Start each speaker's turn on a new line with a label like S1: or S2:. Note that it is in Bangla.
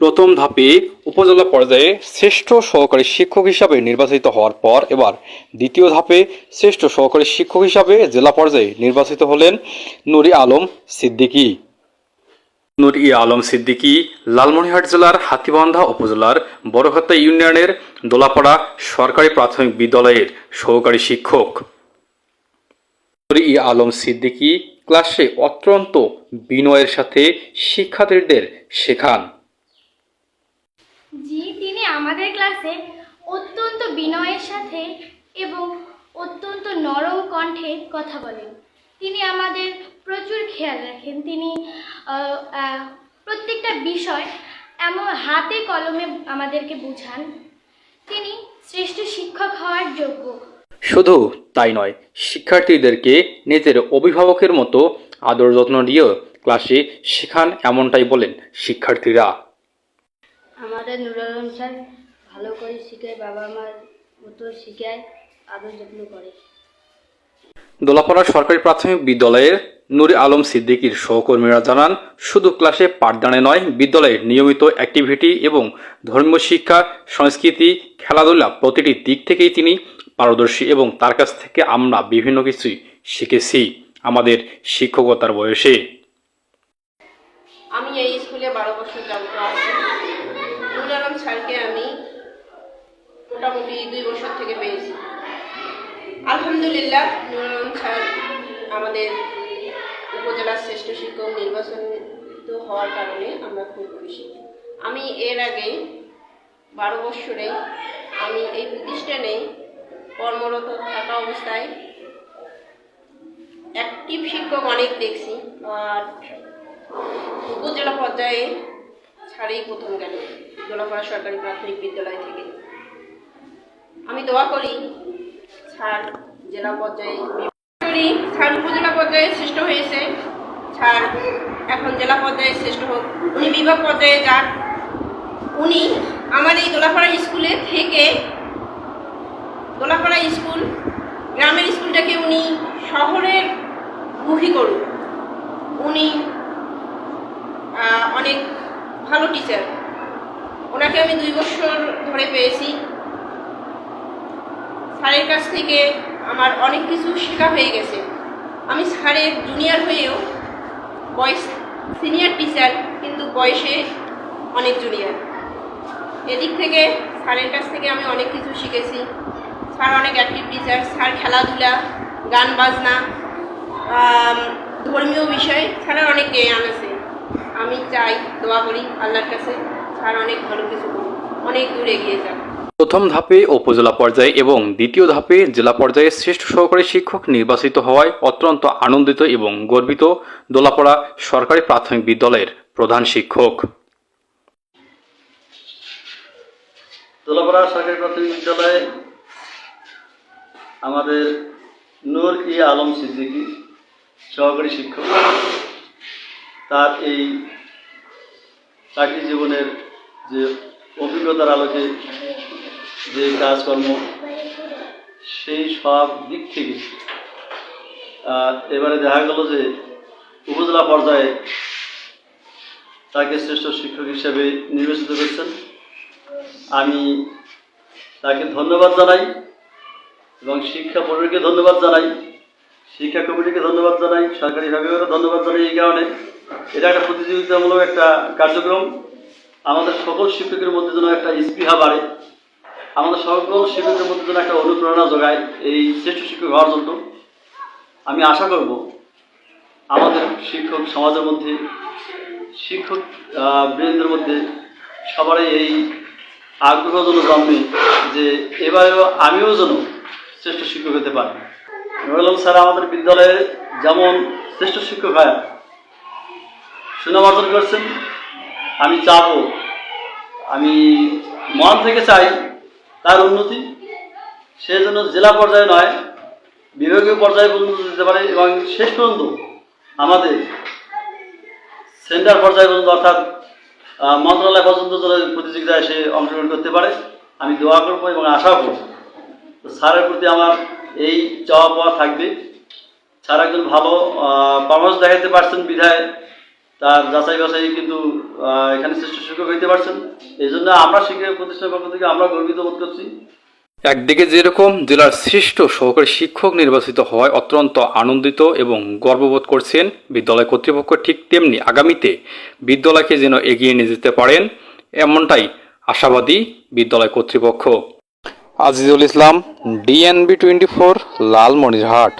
S1: প্রথম ধাপে উপজেলা পর্যায়ে শ্রেষ্ঠ সহকারী শিক্ষক হিসাবে নির্বাচিত হওয়ার পর এবার দ্বিতীয় ধাপে শ্রেষ্ঠ সহকারী শিক্ষক হিসাবে জেলা পর্যায়ে নির্বাচিত হলেন নুরি আলম সিদ্দিকী। নুর আলম সিদ্দিকী লালমনিরহাট জেলার হাতিবান্ধা উপজেলার বড়ঘাত্তা ইউনিয়নের দোলাপাড়া সরকারি প্রাথমিক বিদ্যালয়ের সহকারী শিক্ষক। নুর ই আলম সিদ্দিকী ক্লাসে অত্যন্ত বিনয়ের সাথে শিক্ষার্থীদের শেখান।
S2: আমাদের ক্লাসে অত্যন্ত বিনয়ের সাথে এবং অত্যন্ত নরম কণ্ঠে কথা বলেন। তিনি আমাদের প্রচুর খেয়াল রাখেন। তিনি প্রত্যেকটা বিষয় এমন হাতে কলমে আমাদেরকে বুঝান। তিনি শ্রেষ্ঠ শিক্ষক হওয়ার যোগ্য।
S1: শুধু তাই নয়, শিক্ষার্থীদেরকে নিজের অভিভাবকের মতো আদর যত্ন দিয়ে ক্লাসে শেখান এমনটাই বলেন শিক্ষার্থীরা।
S3: আমাদের নুরুল আলম স্যার ভালো করে শিখায় বাবা মার মতো শিখায় আদর যত্ন করে।
S1: দোলাপাড়া সরকারি প্রাথমিক বিদ্যালয়ের নুরি আলম সিদ্দিকীর সহকর্মীরা জানান শুধু ক্লাসে পাঠদানে নয় বিদ্যালয়ের নিয়মিত অ্যাক্টিভিটি এবং ধর্মীয় শিক্ষা সংস্কৃতি খেলাধুলা প্রতিটি দিক থেকেই তিনি পারদর্শী এবং তার কাছ থেকে আমরা বিভিন্ন কিছুই শিখেছি আমাদের শিক্ষকতার বয়সে।
S4: আমি এই স্কুলে বারো বছর নুর স্যারকে আমি মোটামুটি দুই বছর থেকে পেয়েছি। আলহামদুলিল্লাহ নুর স্যার আমাদের উপজেলার শ্রেষ্ঠ শিক্ষক নির্বাচনিত হওয়ার কারণে আমরা খুব খুশি। আমি এর আগে বারো বছরে আমি এই প্রতিষ্ঠানে কর্মরত থাকা অবস্থায় অ্যাক্টিভ শিক্ষক অনেক দেখছি আর উপজেলা পর্যায়ে ছাড়েই প্রথম গেল দোলাপাড়া সরকারি প্রাথমিক বিদ্যালয় থেকে। আমি দোয়া করি ছাড় জেলা পর্যায়ে ছাড় উপজেলা পর্যায়ে শ্রেষ্ঠ হয়েছে। ছাড় এখন জেলা পর্যায়ে শ্রেষ্ঠ হোক, উনি বিভাগ পর্যায়ে যান উনি আমার এই দোলাপাড়া স্কুলে থেকে দোলাপাড়া স্কুল, গ্রামের স্কুলটাকে উনি শহরের মুখী করুন উনি অনেক ভালো টিচার ওনাকে আমি দুই বছর ধরে পেয়েছি। স্যারের কাছ থেকে আমার অনেক কিছু শেখা হয়ে গেছে। আমি স্যারের জুনিয়র হয়েও বয়স সিনিয়র টিচার কিন্তু বয়সে অনেক জুনিয়র এদিক থেকে স্যারের কাছ থেকে আমি অনেক কিছু শিখেছি। স্যার অনেক অ্যাক্টিভ টিচার স্যার খেলাধুলা, গান বাজনা ধর্মীয় বিষয়, স্যারের অনেক জ্ঞান আছে। আমি চাই দোয়া করি আল্লাহর কাছে স্যার অনেক ভালো কিছু করুন অনেক দূর এগিয়ে যান
S1: প্রথম ধাপে উপজেলা পর্যায়ে এবং দ্বিতীয় ধাপে জেলা পর্যায়ে শ্রেষ্ঠ সহকারী শিক্ষক নির্বাচিত হওয়ায় অত্যন্ত আনন্দিত এবং গর্বিত দোলাপাড়া সরকারি প্রাথমিক বিদ্যালয়ের প্রধান শিক্ষক।
S5: দোলাপাড়া সরকারি প্রাথমিক বিদ্যালয়ে আমাদের নূর ই আলম সিদ্দিকী সহকারী শিক্ষক। তার এই চাকরি জীবনের যে অভিজ্ঞতার আলোকে যে কাজকর্ম, সেই সব দিক থেকে এবারে দেখা গেল যে উপজেলা পর্যায়ে তাকে শ্রেষ্ঠ শিক্ষক হিসেবে নির্বাচিত করেছেন। আমি তাকে ধন্যবাদ জানাই এবং শিক্ষা বোর্ডকে ধন্যবাদ জানাই, শিক্ষা কমিটিকে ধন্যবাদ জানাই সরকারি বিভাগেরও ধন্যবাদ জানাই এই কারণে। এটা একটা প্রতিযোগিতামূলক একটা কার্যক্রম। আমাদের সকল শিক্ষকের মধ্যে যেন একটা স্পৃহা বাড়ে। আমাদের সকল শিক্ষকের মধ্যে যেন একটা অনুপ্রেরণা যোগায় এই শ্রেষ্ঠ শিক্ষক হওয়ার জন্য। আমি আশা করব আমাদের শিক্ষক সমাজের মধ্যে, শিক্ষক বৃন্দের মধ্যে সবারই এই আগ্রহ যেন জন্মে যে এবারেও আমিও যেন শ্রেষ্ঠ শিক্ষক হতে পারি। নুরুল স্যার, আমাদের বিদ্যালয়ে যেমন শ্রেষ্ঠ শিক্ষক হয় সুনাম অর্জন করছেন। আমি চাবো। আমি মন থেকে চাই তার উন্নতি। সে যেন জেলা পর্যায়ে নয়, বিভাগীয় পর্যায়ে পর্যন্ত যেতে পারে এবং শেষ পর্যন্ত আমাদের সেন্টার পর্যায়ে পর্যন্ত অর্থাৎ মন্ত্রণালয় পর্যন্ত যেন প্রতিযোগিতায় সে অংশগ্রহণ করতে পারে। আমি দোয়া করব এবং আশাও করব। তো স্যারের প্রতি আমার এই চাওয়া পাওয়া থাকবে। স্যার একজন ভালো পারফরমেন্স দেখাতে পারছেন বিধায়। তার যাচাই বাছাই কিন্তু এখানে শ্রেষ্ঠ শিক্ষক হইতে পারছেন। এই জন্য আমরা শিক্ষা প্রতিষ্ঠানের পক্ষ থেকে আমরা গর্বিত বোধ করছি।
S1: একদিকে যেরকম জেলার শ্রেষ্ঠ সহকারী শিক্ষক নির্বাচিত হওয়ায় অত্যন্ত আনন্দিত এবং গর্ববোধ করছেন বিদ্যালয় কর্তৃপক্ষ ঠিক তেমনি আগামীতে বিদ্যালয়কে যেন এগিয়ে নিয়ে যেতে পারেন এমনটাই আশাবাদী বিদ্যালয় কর্তৃপক্ষ। Azizul Islam DNB twenty four Lalmonirhat.